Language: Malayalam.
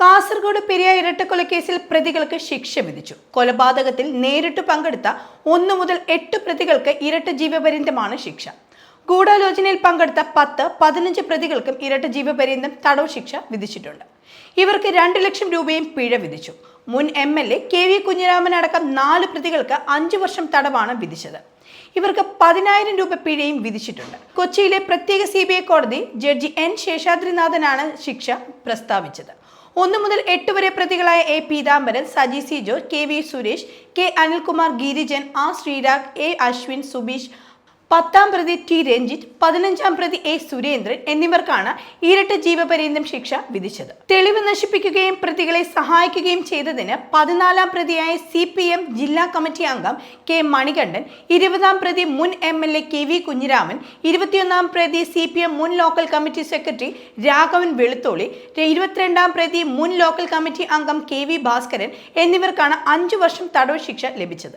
കാസർഗോഡ് പെരിയ ഇരട്ടക്കൊലക്കേസിൽ പ്രതികൾക്ക് ശിക്ഷ വിധിച്ചു. കൊലപാതകത്തിൽ നേരിട്ട് പങ്കെടുത്ത ഒന്നു മുതൽ എട്ട് പ്രതികൾക്ക് ഇരട്ട ജീവപര്യന്തമാണ് ശിക്ഷ. ഗൂഢാലോചനയിൽ പങ്കെടുത്ത പത്ത് പതിനഞ്ച് പ്രതികൾക്കും ഇരട്ട ജീവപര്യന്തം തടവ് ശിക്ഷ വിധിച്ചിട്ടുണ്ട്. ഇവർക്ക് രണ്ട് ലക്ഷം രൂപയും പിഴ വിധിച്ചു. മുൻ M L A K V Kunhiraman അടക്കം നാല് പ്രതികൾക്ക് അഞ്ചു വർഷം തടവാണ് വിധിച്ചത്. ഇവർക്ക് പതിനായിരം രൂപ പിഴയും വിധിച്ചിട്ടുണ്ട്. കൊച്ചിയിലെ പ്രത്യേക സി കോടതി ജഡ്ജി എൻ ശേഷാദ്രിനാഥനാണ് ശിക്ഷ പ്രസ്താവിച്ചത്. ഒന്നു മുതൽ എട്ട് വരെ പ്രതികളായ A Peethambaran Saji C George K V Suresh K Anilkumar Girijan R Sreerag A Ashwin Subeesh പത്താം പ്രതി ടി രഞ്ജിത്ത് പതിനഞ്ചാം പ്രതി എ സുരേന്ദ്രൻ എന്നിവർക്കാണ് ഇരട്ട ജീവപര്യന്തം ശിക്ഷ വിധിച്ചത്. തെളിവ് നശിപ്പിക്കുകയും പ്രതികളെ സഹായിക്കുകയും ചെയ്തതിന് പതിനാലാം പ്രതിയായ സി പി എം ജില്ലാ കമ്മിറ്റി അംഗം കെ മണികണ്ഠൻ ഇരുപതാം പ്രതി മുൻ M L A K V Kunhiraman ഇരുപത്തിയൊന്നാം പ്രതി സി പി എം മുൻ local committee secretary Raghavan Velutholi ഇരുപത്തിരണ്ടാം പ്രതി മുൻ ലോക്കൽ കമ്മിറ്റി അംഗം കെ വി ഭാസ്കരൻ എന്നിവർക്കാണ് അഞ്ചു വർഷം തടവ് ശിക്ഷ ലഭിച്ചത്.